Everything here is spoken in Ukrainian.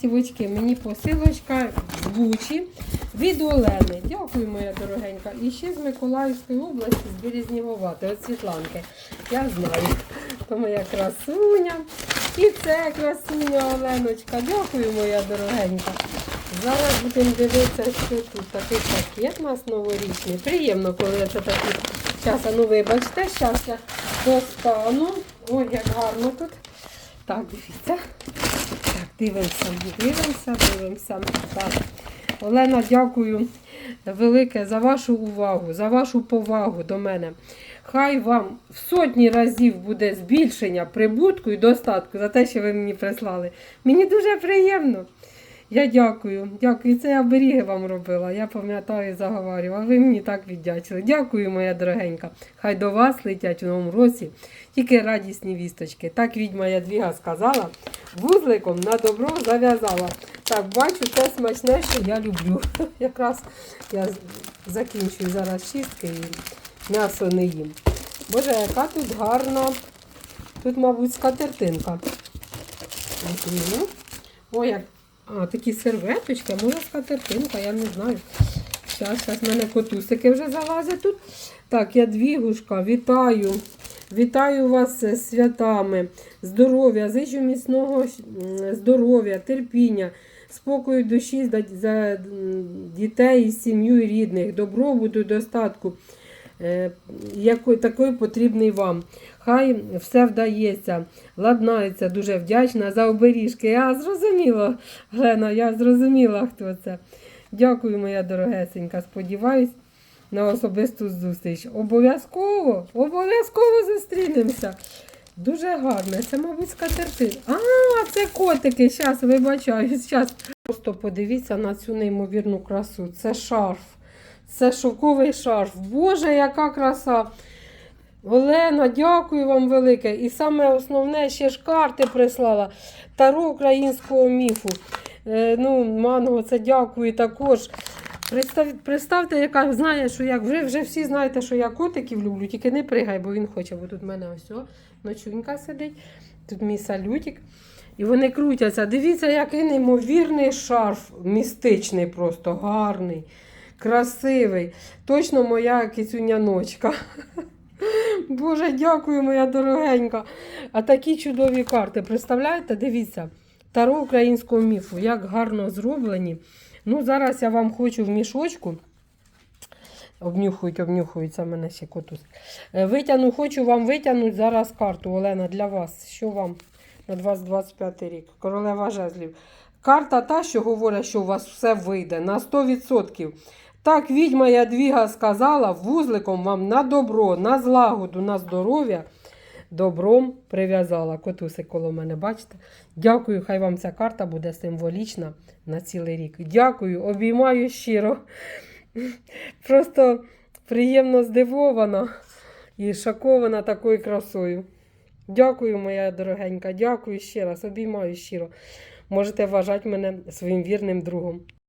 Сівочки, мені посилочка з Бучі від Олени. Дякую, моя дорогенька. І ще з Миколаївської області, з Березнівувати, от Світланки. Я знаю, то моя красуня. І це красуня Оленочка. Дякую, моя дорогенька. Зараз будемо дивитися, що тут. Такий пакет у нас новорічний. Приємно, коли це такий час. Ну вибачте, зараз я достану. Ой, як гарно тут. Так, дивіться. Дивимося, дивимося, дивимося. Так. Олена, дякую велике за вашу увагу, за вашу повагу до мене. Хай вам в сотні разів буде збільшення прибутку і достатку за те, що ви мені прислали. Мені дуже приємно. Я дякую. Дякую. Це я оберіги вам робила. Я пам'ятаю, заговорювала. А ви мені так віддячили. Дякую, моя дорогенька. Хай до вас летять у новому році тільки радісні вісточки. Так відьма Ядвіга сказала, вузликом на добро зав'язала. Так, бачу, це смачне, що я люблю. Якраз я закінчую зараз чистки і м'ясо не їм. Боже, яка тут гарна. Тут, мабуть, скатертинка. Ой, як а, такі серветочки, а може скатертинка, я не знаю. Зараз, зараз в мене котусики вже залазять тут. Так, я двігушка, вітаю. Вітаю вас з святами, здоров'я, зичу міцного здоров'я, терпіння, спокою душі за- дітей, сім'ю і рідних, добробуту, достатку, який такий потрібний вам. Хай все вдається, ладнається, дуже вдячна за оберіжки. Я зрозуміла, Глена, я зрозуміла, хто це. Дякую, моя дорогесенька. Сподіваюсь на особисту зустріч. Обов'язково, обов'язково зустрінемося. Дуже гарне. Це, мабуть, скатертин. А, це котики. Зараз вибачаю. Зараз. Просто подивіться на цю неймовірну красу. Це шарф. Це шовковий шарф. Боже, яка краса! Олена, дякую вам велике. І саме основне, ще ж карти прислала. Таро українського міфу. Е, ну, Манго, це дякую також. Представ, представте, яка знає, що як ви вже всі знаєте, що я котиків люблю, тільки не пригай, бо він хоче, бо тут в мене ось ночунька сидить, тут мій салютик. І вони крутяться. Дивіться, який неймовірний шарф, містичний, просто гарний, красивий. Точно моя кицюняночка. Боже, дякую, моя дорогенька. А такі чудові карти. Представляєте, дивіться, таро українського міфу, як гарно зроблені. Ну, зараз я вам хочу в мішочку. Обнюхують, обнюхується мене ще котус. Е, Витягну, хочу вам витягнути зараз карту, Олена, для вас. Що вам на 2025 рік? Королева жезлів. Карта та, що говорить, що у вас все вийде на 100%. Так, відьма Ядвіга сказала, вузликом вам на добро, на злагоду, на здоров'я. Добром прив'язала. Котусик коло мене, бачите? Дякую, хай вам ця карта буде символічна на цілий рік. Дякую, обіймаю щиро. Просто приємно здивована і шокована такою красою. Дякую, моя дорогенька, дякую ще раз, обіймаю щиро. Можете вважати мене своїм вірним другом.